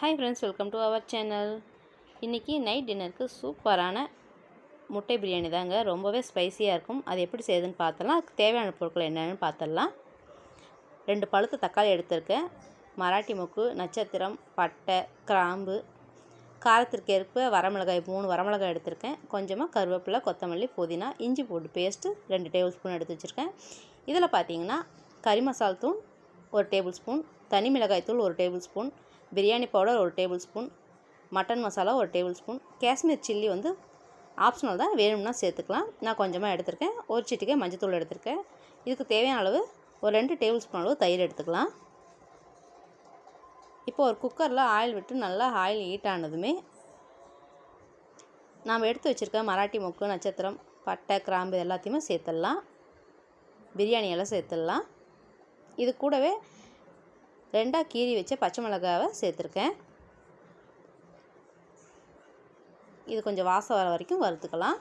Hi friends welcome to our channel இன்றைக்கி night டின்னருக்கு சூப்பரான முட்டை பிரியாணி தாங்க. ரொம்பவே ஸ்பைசியாக இருக்கும். அது எப்படி செய்யுதுன்னு பார்த்தலாம் அதுக்கு தேவையான பொருட்கள் என்னென்னு பார்த்துடலாம் ரெண்டு பழுத்த தக்காளி எடுத்திருக்கேன். மராட்டி மொக்கு நட்சத்திரம் பட்டை கிராம்பு காரத்திற்கு ஏற்ப வரமிளகாய் மூணு வரமிளகாய் எடுத்திருக்கேன். கொஞ்சமாக கருவேப்பிலை கொத்தமல்லி புதினா இஞ்சி பூண்டு பேஸ்ட்டு ரெண்டு டேபிள் ஸ்பூன் எடுத்து வச்சுருக்கேன். இதில் பார்த்தீங்கன்னா கறி மசால் தூள் ஒரு டேபிள் ஸ்பூன் தனி மிளகாய் தூள் ஒரு டேபிள் ஸ்பூன் பிரியாணி பவுடர் ஒரு டேபிள் ஸ்பூன் மட்டன் மசாலா ஒரு டேபிள் ஸ்பூன் காஷ்மீர் சில்லி வந்து ஆப்ஷனல் தான். வேணும்னா சேர்த்துக்கலாம். நான் கொஞ்சமாக எடுத்திருக்கேன். ஒரு சிட்டிக்கை மஞ்சத்தூள் எடுத்திருக்கேன். இதுக்கு தேவையான அளவு ஒரு ரெண்டு டேபிள் ஸ்பூன் அளவு தயிர் எடுத்துக்கலாம். இப்போ ஒரு குக்கரில் ஆயில் விட்டு நல்லா ஆயில் ஹீட் ஆனதுமே நாம் எடுத்து வச்சுருக்க மராட்டி மொக்கு நட்சத்திரம் பட்டை கிராம்பு எல்லாத்தையுமே சேர்த்துடலாம். பிரியாணி எல்லாம் சேர்த்துடலாம். இது கூடவே ரெண்டாக கீறி வச்ச பச்சை மிளகாவை சேர்த்துருக்கேன். இது கொஞ்சம் வாசம் வர வரைக்கும் வறுத்துக்கலாம்.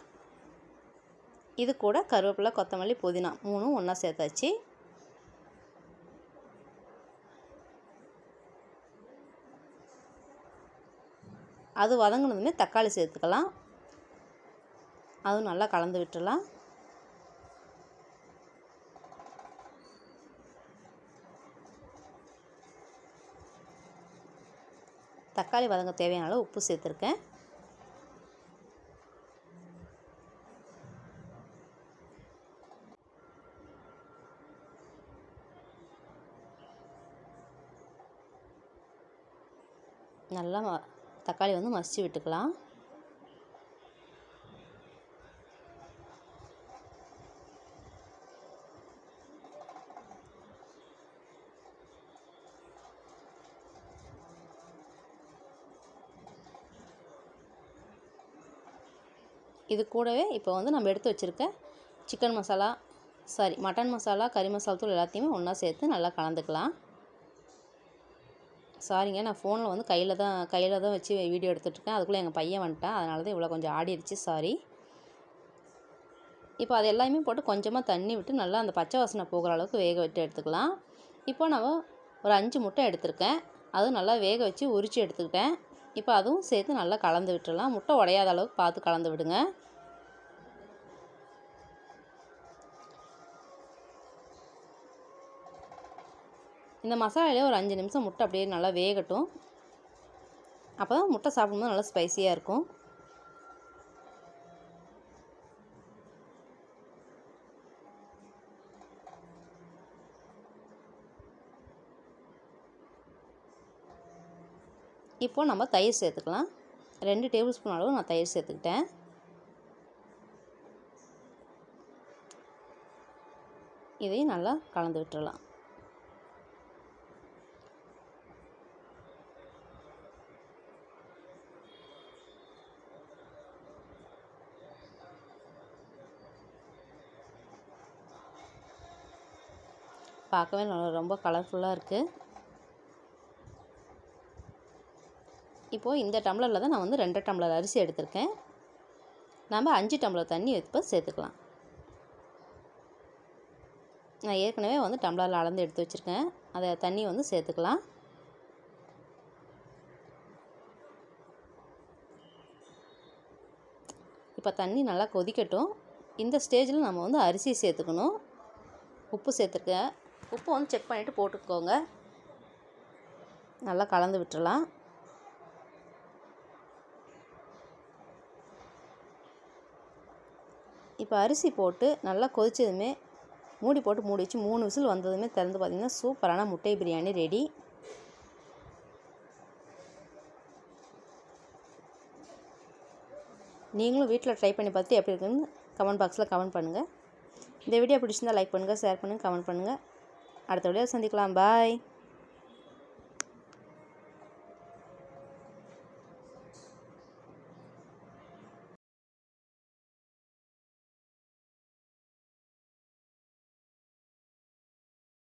இது கூட கருவேப்பிலை கொத்தமல்லி புதினா மூணும் ஒன்றா சேர்த்தாச்சு. அது வதங்கினதுமே தக்காளி சேர்த்துக்கலாம். அதுவும் நல்லா கலந்து விட்டுடலாம். தக்காளி வதங்க தேவையான அளவு உப்பு சேர்த்துருக்கேன். நல்லா தக்காளி வந்து மசிச்சு விட்டுக்கலாம். இது கூடவே இப்போ வந்து நம்ம எடுத்து வச்சுருக்க chicken masala sorry mutton masala கறி மசாலா தூள் எல்லாத்தையுமே ஒன்றா சேர்த்து நல்லா கலந்துக்கலாம். சாரிங்க நான் ஃபோனில் வந்து கையில் தான் கையில் தான் வச்சு வீடியோ எடுத்துகிட்ருக்கேன் அதுக்குள்ளே எங்கள் பையன் வந்துட்டான். அதனால தான் இவ்வளோ கொஞ்சம் ஆடிடுச்சு சாரி இப்போ அது எல்லாமே போட்டு கொஞ்சமாக தண்ணி விட்டு நல்லா அந்த பச்சை வாசனை போகிற அளவுக்கு வேக விட்டு எடுத்துக்கலாம். இப்போ நம்ம ஒரு அஞ்சு முட்டை எடுத்திருக்கேன். அதுவும் நல்லா வேக வச்சு உரித்து எடுத்துக்கிட்டேன். இப்போ அதுவும் சேர்த்து நல்லா கலந்து விட்டுடலாம். முட்டை உடையாத அளவுக்கு பார்த்து கலந்து விடுங்க. இந்த மசாலாவிலே ஒரு அஞ்சு நிமிஷம் முட்டை அப்படியே நல்லா வேகட்டும். அப்போ தான் முட்டை சாப்பிடும்போது நல்லா ஸ்பைசியாக இருக்கும். இப்போது நம்ம தயிர் சேர்த்துக்கலாம். ரெண்டு டேபிள் ஸ்பூன் அளவு நான் தயிர் சேர்த்துக்கிட்டேன். இதையும் நல்லா கலந்து விட்டுடலாம் பார்க்கவே நல்லா ரொம்ப கலர்ஃபுல்லாக இருக்குது இப்போது இந்த டம்ளரில் தான் நான் வந்து ரெண்டு டம்ளர் அரிசி எடுத்திருக்கேன். நம்ம அஞ்சு டம்ளர் தண்ணி இப்போ சேர்த்துக்கலாம். நான் ஏற்கனவே வந்து டம்ளரில் அளந்து எடுத்து வச்சுருக்கேன். அதை தண்ணி வந்து சேர்த்துக்கலாம். இப்போ தண்ணி நல்லா கொதிக்கட்டும். இந்த ஸ்டேஜில் நம்ம வந்து அரிசி சேர்த்துக்கணும். உப்பு சேர்த்துருக்கேன். உப்பு வந்து செக் பண்ணிவிட்டு போட்டுக்கோங்க. நல்லா கலந்து விட்டுறலாம். இப்போ அரிசி போட்டு நல்லா கொதிச்சதுமே மூடி போட்டு மூடி வச்சு மூணு விசில் வந்ததுமே திறந்து பார்த்திங்கன்னா சூப்பரான முட்டை பிரியாணி ரெடி. நீங்களும் வீட்டில் ட்ரை பண்ணி பார்த்து எப்படி இருக்குன்னு கமெண்ட் பாக்ஸில் கமெண்ட் பண்ணுங்கள் இந்த வீடியோ பிடிச்சிருந்தால் லைக் பண்ணுங்கள் ஷேர் பண்ணுங்கள் கமெண்ட் பண்ணுங்கள் அடுத்த வீடியோ சந்திக்கலாம். பாய்